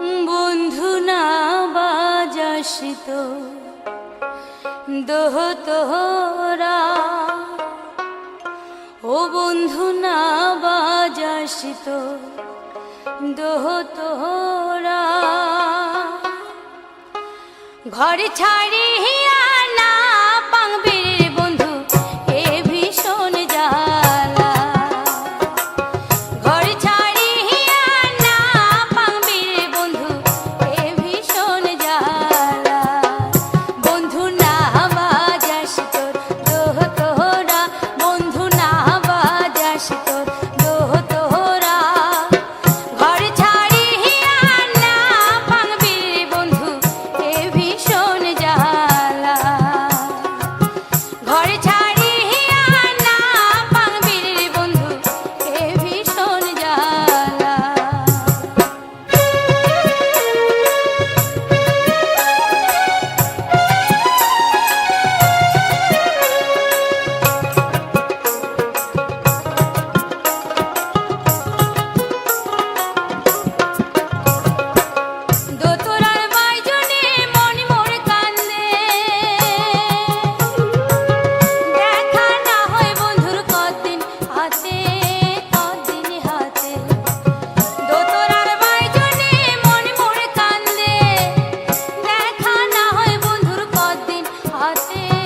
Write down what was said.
বন্ধু না বাজাসিত দোহ তোহরা। ও বন্ধু না বাজাসিত দোহ তোহরা। ঘর ছাড়িয়া आते